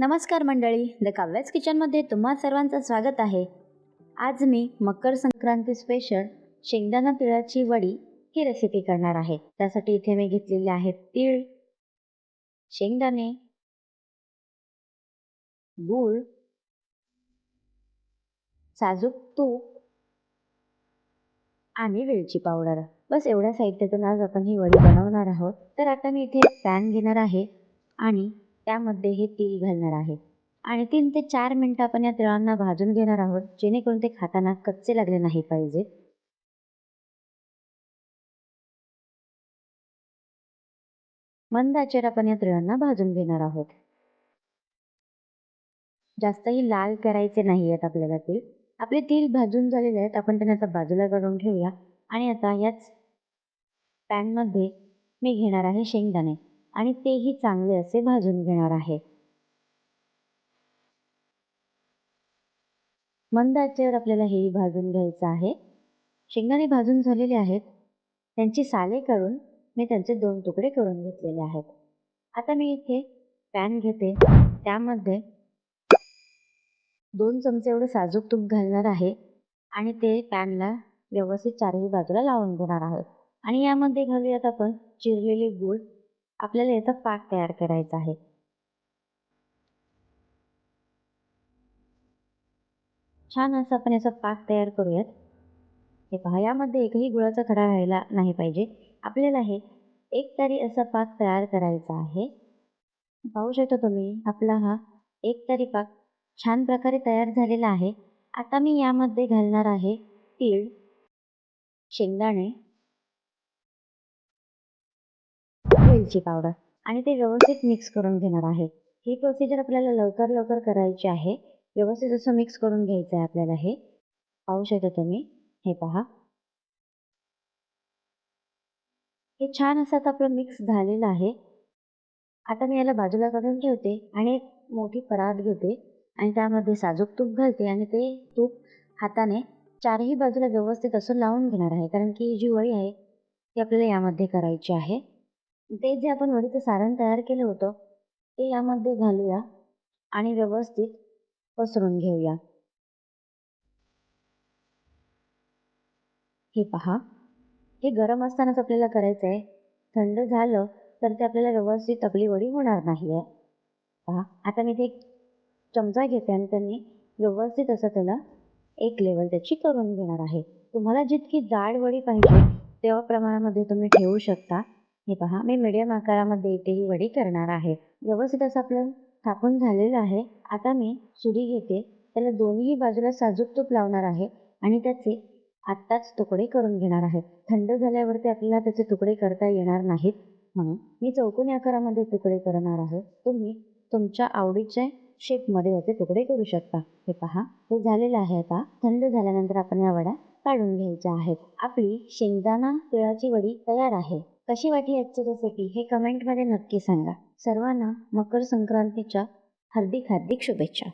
नमस्कार मंडळी द काव्याच किचनमध्ये तुम्हा सर्वांचं स्वागत आहे. आज मी मकर संक्रांती स्पेशल शेंगदाणा तिळाची वडी ही रेसिपी करणार आहे. त्यासाठी इथे मी घेतलेले आहेत तीळ शेंगदाणे गूळ साजूक तूप आणि वेलची पावडर बस एवढ्या साहित्यातून आज आपण ही वडी बनवणार आहोत. तर आता मी इथे पॅन घेणार आहे आणि त्यामध्ये हे तीळ घालणार आहे. आणि तीन ते चार मिनटं आपण या तिळांना भाजून घेणार आहोत जेणेकरून ते खाताना कच्चे लागले नाही पाहिजे. मंद आपण या तिळांना भाजून घेणार आहोत. जास्तही लाल करायचे नाही आहेत आपल्याला तीळ. आपले तीळ भाजून झालेले आहेत आपण त्यांना आता बाजूला काढून ठेवूया. आणि आता याच पॅनमध्ये मी घेणार आहे शेंगदाणे. आणि तेही चांगले असे भाजून घेणार आहे. मंद आचेवर आपल्याला हेही भाजून घ्यायचं आहे. शेंगदाणे भाजून झालेले आहेत. त्यांची साले काढून मी त्यांचे दोन तुकडे करून घेतलेले आहेत. आता मी इथे पॅन घेते. त्यामध्ये दोन चमचे एवढं साजूक तूप घालणार आहे आणि ते पॅनला व्यवस्थित चारही बाजूला लावून घेणार आहोत आणि यामध्ये घालूयात आपण चिरलेले गूळ. आपल्याला याचा पाक तयार करायचा आहे. छान असं आपण याचा पाक तयार करूयात. हे पहा यामध्ये एकही गुळाचा खडा राहायला नाही पाहिजे. आपल्याला हे एक तारी असा पाक तयार करायचा आहे. पाहू शकता तुम्ही आपला हा एक तारी पाक छान प्रकारे तयार झालेला आहे. आता मी यामध्ये घालणार आहे तीळ शेंगदाणे वेलची पावडर आणि ते व्यवस्थित मिक्स करून घेणार आहे. ही प्रोसिजर आपल्याला लवकर लवकर करायची आहे. व्यवस्थित असं मिक्स करून घ्यायचं आहे आपल्याला हे. पाहू शकता तुम्ही. हे पहा. हे छान असं आता आपलं मिक्स झालेलं आहे. आता मी याला बाजूला काढून ठेवते आणि एक मोठी परात घेते आणि त्यामध्ये साजूक तूप घालते आणि ते तूप हाताने चारही बाजूला व्यवस्थित असं लावून घेणार आहे. कारण की जी वळी आहे ती आपल्याला यामध्ये करायची आहे. ते जे आपण वडीचं सारण तयार केलं होतं ते यामध्ये घालूया आणि व्यवस्थित पसरून घेऊया. हे पहा हे गरम असतानाच आपल्याला करायचं आहे थंड झालं तर ते आपल्याला व्यवस्थित आपली वडी होणार नाही आहे पहा आता मी ते एक चमचा घेते आणि त्यांनी व्यवस्थित असं त्याला एक लेवल त्याची करून घेणार आहे. तुम्हाला जितकी जाड वडी पाहिजे तेव्हा प्रमाणामध्ये तुम्ही ठेवू शकता. हे पहा मी मिडियम आकारामध्ये इथे ही वडी करणार आहे. व्यवस्थित असं आपलं थापून झालेलं आहे. आता मी सुरी घेते. त्याला दोन्ही बाजूला साजूक तूप लावणार आहे आणि त्याचे आत्ताच तुकडे करून घेणार आहे. थंड झाल्यावरती आपल्याला त्याचे तुकडे करता येणार नाहीत. म्हणून मी चौकोनी आकारामध्ये तुकडे करणार आहे. तुम्ही तुमच्या आवडीच्या शेपमध्ये याचे तुकडे करू शकता. हे पहा हे झालेलं आहे आता. थंड झाल्यानंतर आपण या वड्या काढून घ्यायच्या आहेत. आपली शेंगदाणा तिळाची वडी तयार आहे. कशी वाटली आजची रेसिपी हे कमेंटमध्ये नक्की सांगा. सर्वांना मकर संक्रांतीच्या हार्दिक हार्दिक शुभेच्छा.